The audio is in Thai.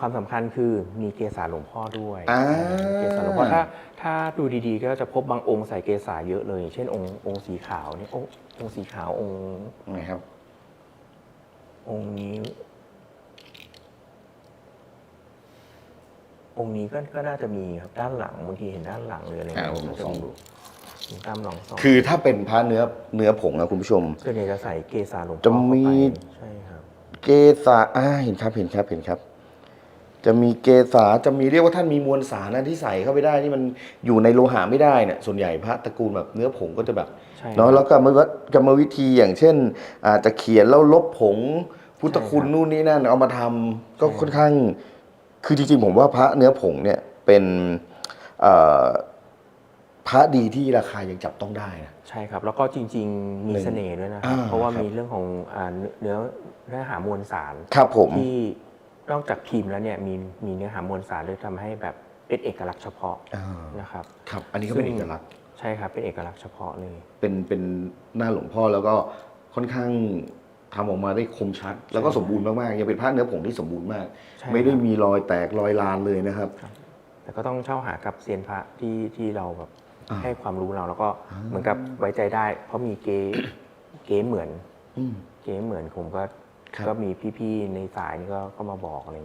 ความสำคัญคือมีเกสาหลวงพ่อด้วยอ่า เกสาหลวงพ่อถ้าถ้าดูดีๆ ก็จะพบบางองค์ใส่เกสาเยอะเลย เช่นองค์องค์สีขาวนี่องค์องค์สีขาวองค์นะครับ องค์นี้ องค์นี้ก็ก็น่าจะมีครับด้านหลังบางทีเห็นด้านหลังหรืออะไรอ่าเงี้ยผมก็จะส่องมีดูมีตามลองสองคือถ้าเป็นพระเนื้อเนื้อผงนะคุณผู้ชม ส่วนใหญ่จะใส่เกสาหลวงพ่อจะเข้ามีไปใช่ครับ เกษาอ่าเห็นครับเห็นครับเห็นครับ จะมีเกษาจะมีเรียกว่าท่านมีมวลสารนะที่ใส่เข้าไปได้ที่มันอยู่ในโลหะไม่ได้เนี่ยส่วนใหญ่พระตระกูลแบบเนื้อผงก็จะแบบใช่เนาะแล้วก็กรรมวิกรรมวิธีอย่างเช่นอาจจะเขียนแล้วลบผงพุทธคุณใช่ครับนู่นนี่นั่นเอามาทำก็ใช่ค่อนข้าง คือจริงๆผมว่าพระเนื้อผงเนี่ยเป็นเอ่อพระดีที่ราคายังจับต้องได้นะใช่ครับแล้วก็จริง ๆ มีหนึ่งเสน่ห์ด้วยนะครับอ่าเพราะว่าครับมีเรื่องของอ่าเนื้อเนื้อหามวลสารครับผมที่ นอกจากพิมพ์แล้วเนี่ยมีมีเนื้อหามวลสารด้วยทำให้แบบเป็นเอกลักษณ์เฉพาะอ่านะครับ ครับ อันนี้ก็เป็นซึ่เอง กลักษณ์ใช่ครับเป็นเอกลักษณ์เฉพาะเลย เป็นเป็นหน้าหลวงพ่อแล้วก็ค่อนข้างทำออกมาได้คมชัด แล้วก็สมบูรณ์มากๆยังเป็นพระเนื้อผงที่สมบูรณ์มาก ใช่ไม่ได้ครับ มีรอยแตกรอยลานเลยนะครับ แต่ก็ต้องเช่าหากับเซียนพระที่ที่เราแบบอ่าให้ความรู้เราแล้วก็เหมือนกับไว้ใจได้ เพราะมีเก๊ เก๊เหมือน อืม เก๊เหมือนผมก็ครับ ก็มีพี่ๆในสายนี่ก็ก็มาบอกอะไร